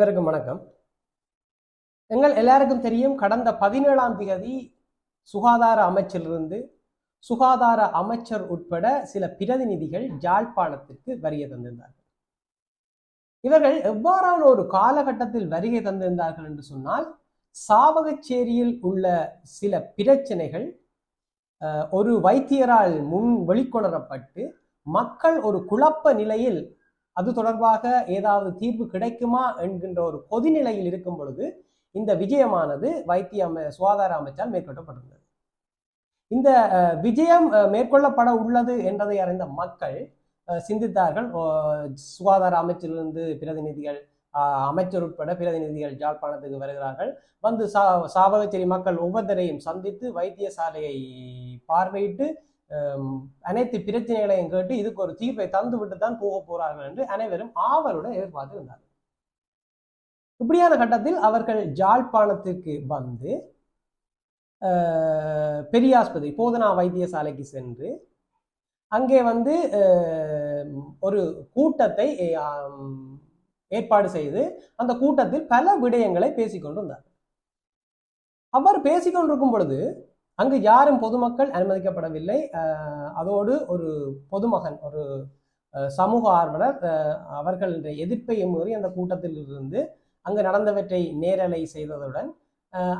அனைவருக்கும் வணக்கம். எங்கள் எல்லாருக்கும் தெரியும் கடந்த பதினேழாம் தேதி சுகாதார அமைச்சிலிருந்து சுகாதார அமைச்சர் உட்பட சில பிரதிநிதிகள் ஜாழ்ப்பாணத்திற்கு வருகை தந்திருந்தார்கள். இவர்கள் எவ்வாறான ஒரு காலகட்டத்தில் வருகை தந்திருந்தார்கள் என்று சொன்னால் சாவகச்சேரியில் உள்ள சில பிரச்சனைகள் அஹ், ஒரு வைத்தியரால் முன் வெளிக்கொணரப்பட்டு மக்கள் ஒரு குழப்ப நிலையில் அது தொடர்பாக ஏதாவது தீர்வு கிடைக்குமா என்கின்ற ஒரு கொதிநிலையில் இருக்கும் பொழுது இந்த விஜயமானது வைத்திய அமை சுகாதார அமைச்சால் மேற்கொள்ளப்பட்டுள்ளது இந்த விஜயம் மேற்கொள்ளப்பட உள்ளது என்பதை அறிந்த மக்கள் சிந்தித்தார்கள். ஓ, சுகாதார அமைச்சிலிருந்து பிரதிநிதிகள் அமைச்சர் உட்பட பிரதிநிதிகள் ஜாழ்ப்பாணத்துக்கு வருகிறார்கள். வந்து சா சாவகச்சேரி மக்கள் ஒவ்வொருத்தரையும் சந்தித்து வைத்தியசாலையை பார்வையிட்டு அனைத்து பிரச்சனைகளையும் கேட்டு இதுக்கு ஒரு தீர்வை தந்து விட்டு தான் போக போறார்கள் என்று அனைவரும் ஆவலுடன் எதிர்பார்த்து இருந்தார்கள். இப்படியான கட்டத்தில் அவர்கள் ஜாழ்ப்பாணத்திற்கு வந்து பெரியாஸ்பத்திரி போதனா வைத்தியசாலைக்கு சென்று அங்கே வந்து ஒரு கூட்டத்தை ஏற்பாடு செய்து அந்த கூட்டத்தில் பல விடயங்களை பேசிக்கொண்டிருந்தார் அவ்வாறு பேசிக்கொண்டிருக்கும் பொழுது அங்கு யாரும் பொதுமக்கள் அனுமதிக்கப்படவில்லை. அதோடு ஒரு பொதுமகன் ஒரு சமூக ஆர்வலர் அஹ், அவர்களுடைய எதிர்ப்பை மீறி அந்த கூட்டத்தில் இருந்து அங்கு நடந்தவற்றை நேரலை செய்ததுடன்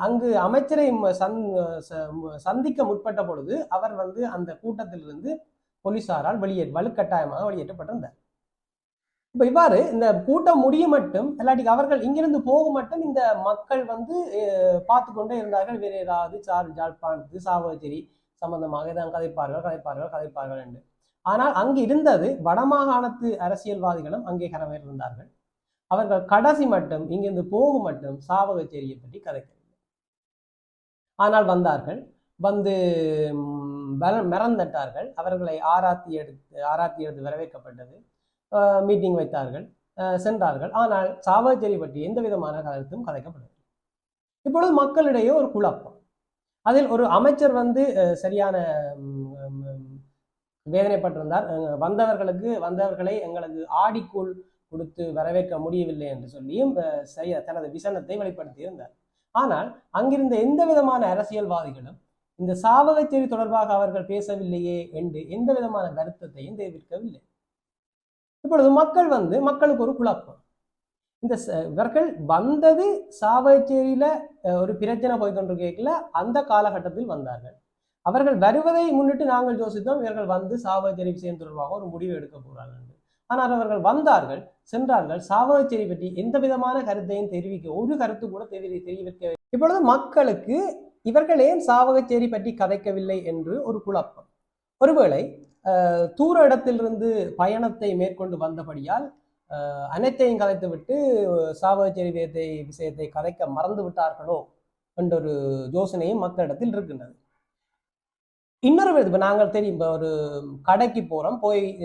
அங்கு அமைச்சரை சந் சந்திக்க முற்பட்ட பொழுது அவர் வந்து அந்த கூட்டத்திலிருந்து போலீசாரால் வெளியே வலுக்கட்டாயமாக வெளியேற்றப்பட்டிருந்தார். இப்ப இவ்வாறு இந்த கூட்டம் முடிய மட்டும் இல்லாட்டி அவர்கள் இங்கிருந்து போக மட்டும் இந்த மக்கள் வந்து அஹ், பார்த்து கொண்டே இருந்தார்கள். வேறு ஏதாவது சார் ஜாழ்ப்பாணத்து சாவகச்சேரி சம்பந்தமாக தான் கதைப்பார்கள் கதைப்பார்கள் கதைப்பார்கள் என்று. ஆனால் அங்கு இருந்தது வடமாகாணத்து அரசியல்வாதிகளும் அங்கே கடமையில் இருந்தார்கள் அவர்கள் கடைசி மட்டும் இங்கிருந்து போக மட்டும் சாவகச்சேரியை பற்றி கதைக்கவில்லை. ஆனால் வந்தார்கள். வந்து ம், மறந்தட்டார்கள். அவர்களை ஆராத்தி எடுத்து ஆராத்தி எடுத்து வரவேற்கப்பட்டது. மீட்டிங் வைத்தார்கள். சென்றார்கள். ஆனால் சாவகச்சேரி பற்றி எந்த விதமான கருத்தும் கலைக்கப்படவில்லை. இப்பொழுது மக்களிடையே ஒரு குழப்பம். அதில் ஒரு அமைச்சர் வந்து சரியான வேதனைப்பட்டிருந்தார். வந்தவர்களுக்கு வந்தவர்களை எங்களது ஆடிக்குள் கொடுத்து வரவேற்க முடியவில்லை என்று சொல்லியும் தனது விசனத்தை வெளிப்படுத்தியிருந்தார். ஆனால் அங்கிருந்த எந்த விதமான அரசியல்வாதிகளும் இந்த சாவகச்சேரி தொடர்பாக அவர்கள் பேசவில்லையே என்று எந்த விதமான வருத்தத்தையும் தெரிவிக்கவில்லை. இப்பொழுது மக்கள் வந்து மக்களுக்கு ஒரு குழப்பம். இந்த இவர்கள் வந்தது சாவகச்சேரியில ஒரு பிரச்சனை போய்கொண்டிருக்கல அந்த காலகட்டத்தில் வந்தார்கள். அவர்கள் வருவதை முன்னிட்டு நாங்கள் யோசித்தோம் இவர்கள் வந்து சாவச்சேரி விஷயம் தொடர்பாக ஒரு முடிவு எடுக்க போறார்கள் என்று. ஆனால் அவர்கள் வந்தார்கள் சென்றார்கள். சாவகச்சேரி பற்றி எந்த விதமான கருத்தையும் தெரிவிக்க ஒரு கருத்து கூட தெரி தெரிவிக்க இப்பொழுது மக்களுக்கு இவர்கள் ஏன் சாவகச்சேரி பற்றி கதைக்கவில்லை என்று ஒரு குழப்பம். ஒருவேளை தூர இடத்திலிருந்து பயணத்தை மேற்கொண்டு வந்தபடியால் அனைத்தையும் கலைத்துவிட்டு சாவகச்சேரி விஷயத்தை கதைக்க மறந்து விட்டார்களோ என்ற ஒரு யோசனையும் மக்களிடத்தில் இருக்கின்றது. இன்னொரு வித- இப்ப நாங்கள் தெரியும் இப்போ ஒரு கடைக்கு போகிறோம் போய்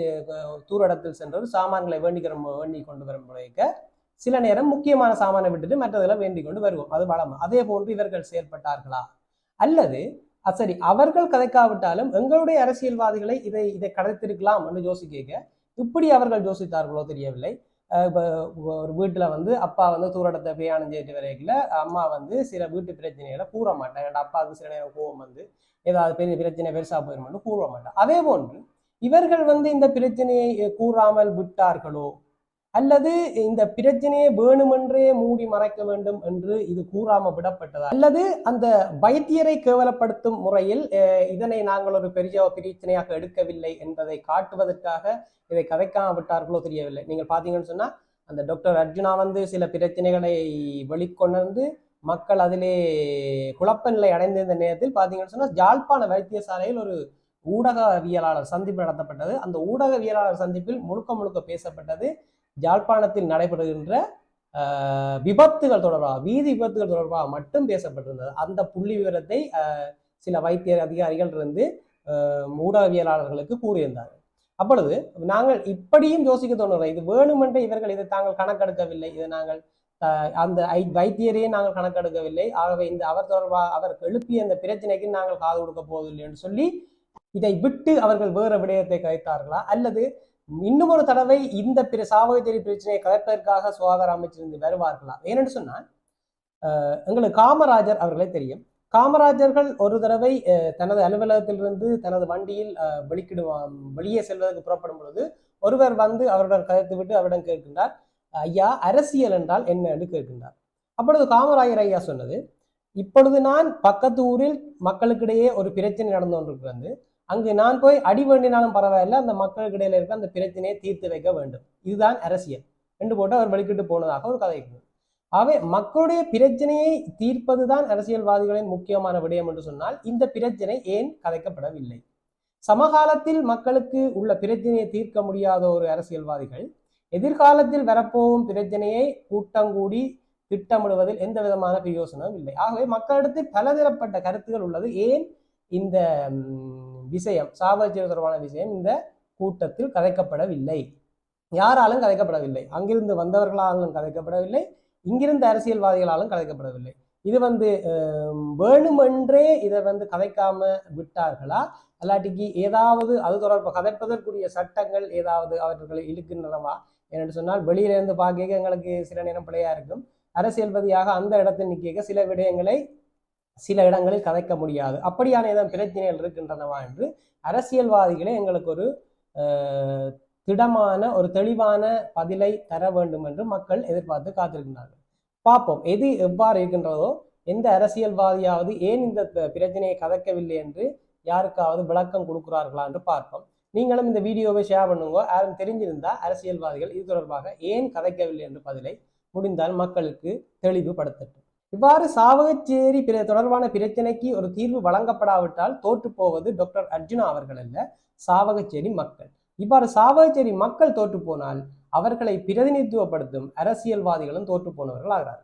தூர இடத்தில் சென்று ஒரு சாமான்களை வேண்டிக்கிற வேண்டி கொண்டு வரும் முறைக்க சில நேரம் முக்கியமான சாமானை விட்டுட்டு மற்றதெல்லாம் வேண்டிக் கொண்டு வருவோம். அது வளம் அதே போன்று இவர்கள் செயல்பட்டார்களா? அல்லது சரி அவர்கள் கதைக்காவிட்டாலும் எங்களுடைய அரசியல்வாதிகளை இதை இதை கதைத்திருக்கலாம் என்று யோசிக்க இப்படி அவர்கள் யோசித்தார்களோ தெரியவில்லை. இப்போ ஒரு வீட்டில் வந்து அப்பா வந்து தூரடத்தை பிரயாணம் செய்துட்டு வரைக்கல அம்மா வந்து சில வீட்டு பிரச்சனைகளை கூற மாட்டேன் என்னோட அப்பாவுக்கு சில நேரம் கோவம் வந்து ஏதாவது பெரிய பிரச்சனை பெருசாக போயிருமான்னு கூற மாட்டேன் அதே போன்று இவர்கள் வந்து இந்த பிரச்சனையை கூறாமல் விட்டார்களோ அல்லது இந்த பிரச்சனையை வேணுமென்றே மூடி மறைக்க வேண்டும் என்று இது கூறாம விடப்பட்டதா? அல்லது அந்த வைத்தியரை கேவலப்படுத்தும் முறையில் இதனை நாங்கள் ஒரு பெரிய பிரச்சனையாக எடுக்கவில்லை என்பதை காட்டுவதற்காக இதை கதைக்காம விட்டார்களோ தெரியவில்லை. நீங்கள் பார்த்தீங்கன்னு சொன்னா அந்த டாக்டர் அர்ஜுனா வந்து சில பிரச்சனைகளை வெளிக்கொணர்ந்து மக்கள் அதிலே குழப்ப நிலை அடைந்திருந்த நேரத்தில் பார்த்தீங்கன்னு சொன்னா ஜாழ்ப்பாண வைத்தியசாலையில் ஒரு ஊடகவியலாளர் சந்திப்பு நடத்தப்பட்டது. அந்த ஊடகவியலாளர் சந்திப்பில் முழுக்க முழுக்க பேசப்பட்டது. யாழ்ப்பாணத்தில் நடைபெறுகின்ற விபத்துகள் தொடர்பாக வீதி விபத்துகள் தொடர்பாக மட்டும் பேசப்பட்டிருந்தது. அந்த புள்ளி விவரத்தை சில வைத்திய அதிகாரிகள் இருந்து ஊடகவியலாளர்களுக்கு கூறியிருந்தார்கள். அப்பொழுது நாங்கள் இப்படியும் யோசிக்க தோணுகிறோம் இது வேணுமென்றே இவர்கள் இதை தாங்கள் கணக்கெடுக்கவில்லை. இதை நாங்கள் அந்த ஐ- வைத்தியரையே நாங்கள் கணக்கெடுக்கவில்லை. ஆகவே இந்த அவர் தொடர்பாக அவர் எழுப்பிய அந்த பிரச்சனைக்கு நாங்கள் காது கொடுக்க போவதில்லை என்று சொல்லி இதை விட்டு அவர்கள் வேற விடயத்தை கதைத்தார்களா அல்லது இன்னும் ஒரு தடவை இந்த பிற சாவகச்சேரி பிரச்சனையை கலைப்பதற்காக சுகாதார அமைச்சிருந்து வருவார்களா? ஏனென்று சொன்னால் எங்களுக்கு காமராஜர் அவர்களே தெரியும். காமராஜர்கள் ஒரு தடவை தனது அலுவலகத்திலிருந்து தனது வண்டியில் அஹ், வெளிக்கிடுவான் வெளியே செல்வதற்கு புறப்படும் பொழுது ஒருவர் வந்து அவருடன் கதைத்து விட்டு அவரிடம் கேட்கின்றார் ஐயா அரசியல் என்றால் என்ன? என்று கேட்கின்றார். அப்பொழுது காமராஜர் ஐயா சொன்னது இப்பொழுது நான் பக்கத்து ஊரில் மக்களுக்கிடையே ஒரு பிரச்சனை நடந்து கொண்டிருக்கிறது. அங்கு நான் போய் அடி வேண்டினாலும் பரவாயில்ல அந்த மக்களுக்கு இடையில இருக்க அந்த பிரச்சனையை தீர்த்து வைக்க வேண்டும். இதுதான் அரசியல். என்று போட்டு அவர் வெளிக்கிட்டு போனதாக ஒரு கதை ஆகவே மக்களுடைய பிரச்சனையை தீர்ப்பதுதான் அரசியல்வாதிகளின் முக்கியமான விடயம் என்று சொன்னால் இந்த பிரச்சனை ஏன் கதைக்கப்படவில்லை சமகாலத்தில் மக்களுக்கு உள்ள பிரச்சனையை தீர்க்க முடியாத ஒரு அரசியல்வாதிகள் எதிர்காலத்தில் வரப்போகும் பிரச்சனையை கூட்டம் கூடி திட்டமிடுவதில் எந்த விதமான பிரயோசனம் இல்லை. ஆகவே மக்களிடத்தில் பலதரப்பட்ட கருத்துகள் உள்ளது. ஏன் இந்த விஷயம் சாவகச்சேரி தொடர்பான விஷயம் இந்த கூட்டத்தில் கதைக்கப்படவில்லை. யாராலும் கதைக்கப்படவில்லை. அங்கிருந்து வந்தவர்களாலும் கதைக்கப்படவில்லை. இங்கிருந்து அரசியல்வாதிகளாலும் கதைக்கப்படவில்லை. இது வந்து வேணுமென்றே இதை வந்து கதைக்காம விட்டார்களா? அல்லாட்டிக்கு ஏதாவது அது தொடர்பு கதைப்பதற்குரிய சட்டங்கள் ஏதாவது அவர்களை இழுக்கின்றனவா? என்று சொன்னால் வெளியிலிருந்து பார்க்க எங்களுக்கு சில நேரம் பிழையா இருக்கும். அரசியல்வாதியாக அந்த இடத்தில் நிற்க சில விடயங்களை சில இடங்களில் கதைக்க முடியாது. அப்படியான ஏதாவது பிரச்சனைகள் இருக்கின்றனவா என்று அரசியல்வாதிகளே எங்களுக்கு ஒரு திடமான ஒரு தெளிவான பதிலை தர வேண்டும் என்று மக்கள் எதிர்பார்த்து காத்திருக்கின்றார்கள். பார்ப்போம் எது எவ்வாறு இருக்கின்றதோ எந்த அரசியல்வாதியாவது ஏன் இந்த பிரச்சனையை கதைக்கவில்லை என்று யாருக்காவது விளக்கம் கொடுக்கிறார்களா என்று பார்ப்போம். நீங்களும் இந்த வீடியோவை ஷேர் பண்ணுங்க. யாரும் தெரிஞ்சிருந்தா அரசியல்வாதிகள் இது தொடர்பாக ஏன் கதைக்கவில்லை என்று பதிலை முடிந்தால் மக்களுக்கு தெளிவுபடுத்தட்டும். இவ்வாறு சாவகச்சேரி பிற தொடர்பான பிரச்சனைக்கு ஒரு தீர்வு வழங்கப்படாவிட்டால் தோற்று போவது டாக்டர் அர்ஜுனா அவர்கள் அல்ல சாவகச்சேரி மக்கள். இவ்வாறு சாவகச்சேரி மக்கள் தோற்று போனால் அவர்களை பிரதிநிதித்துவப்படுத்தும் அரசியல்வாதிகளும் தோற்று போனவர்கள் ஆகிறார்கள்.